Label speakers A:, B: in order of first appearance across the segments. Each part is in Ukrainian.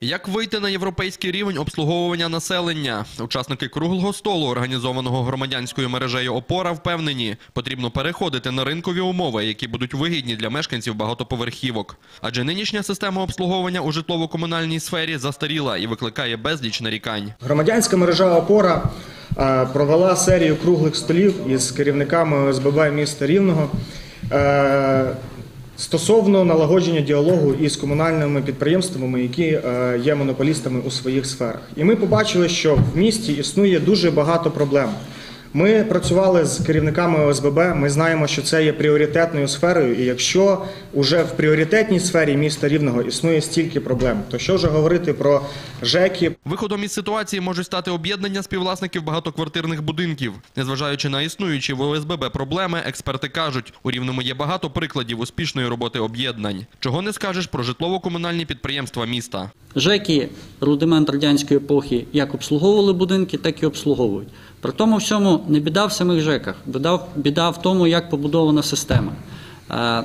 A: Як вийти на європейський рівень обслуговування населення? Учасники круглого столу, організованого громадянською мережею Опора, впевнені, потрібно переходити на ринкові умови, які будуть вигідні для мешканців багатоповерхівок. Адже нинішня система обслуговування у житлово-комунальній сфері застаріла і викликає безліч нарікань.
B: Громадянська мережа Опора е, провела серію круглих столів із керівниками ОСББ міста Рівного е, стосовно налагодження діалогу із комунальними підприємствами, які е, є монополістами у своїх сферах. І ми побачили, що в місті існує дуже багато проблем. Ми працювали з керівниками ОСББ. Ми знаємо, що це є пріоритетною сферою. І якщо уже в пріоритетній сфері міста Рівного існує стільки проблем, то що вже говорити про ЖЕКи,
A: Виходом із ситуації можуть стати об'єднання співвласників багатоквартирних будинків. Незважаючи на існуючі в ОСББ проблеми, експерти кажуть, у Рівному є багато прикладів успішної роботи об'єднань. Чого не скажеш про житлово-комунальні підприємства міста.
C: ЖЕКи рудимент радянської епохи як обслуговували будинки, так і обслуговують. При тому всьому не біда в самих ЖЕКах, біда, в- біда в тому, як побудована система. Е,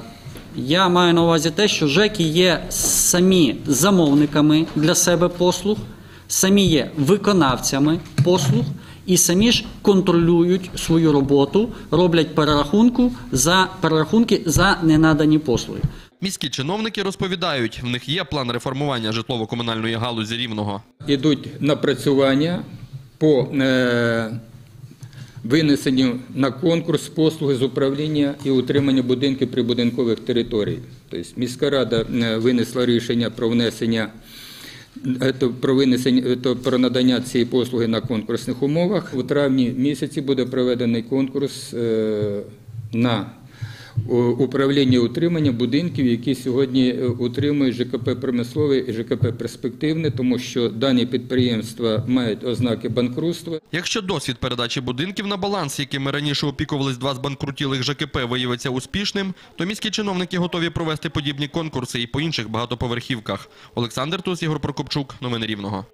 C: Я маю на увазі те, що ЖЕКи є самі замовниками для себе послуг, самі є виконавцями послуг і самі ж контролюють свою роботу, роблять перерахунку за перерахунки за ненадані послуги.
A: Міські чиновники розповідають, в них є план реформування житлово-комунальної галузі рівного.
D: Ідуть напрацювання по е, винесенню на конкурс послуги з управління і утримання будинків прибудинкових територій. Тобто міська рада е, винесла рішення про внесення е, про е, про надання цієї послуги на конкурсних умовах. У травні місяці буде проведений конкурс на управління утримання будинків, які сьогодні е, утримують ЖКП промислове і ЖКП перспективне, тому що дані підприємства мають ознаки банкрутства.
A: Якщо досвід передачі будинків на баланс, якими раніше опікувались два збанкрутілих ЖКП, виявиться успішним, то міські чиновники готові провести подібні конкурси і по інших багатоповерхівках. Олександр Тус, Ігор Прокопчук. Новини Рівного.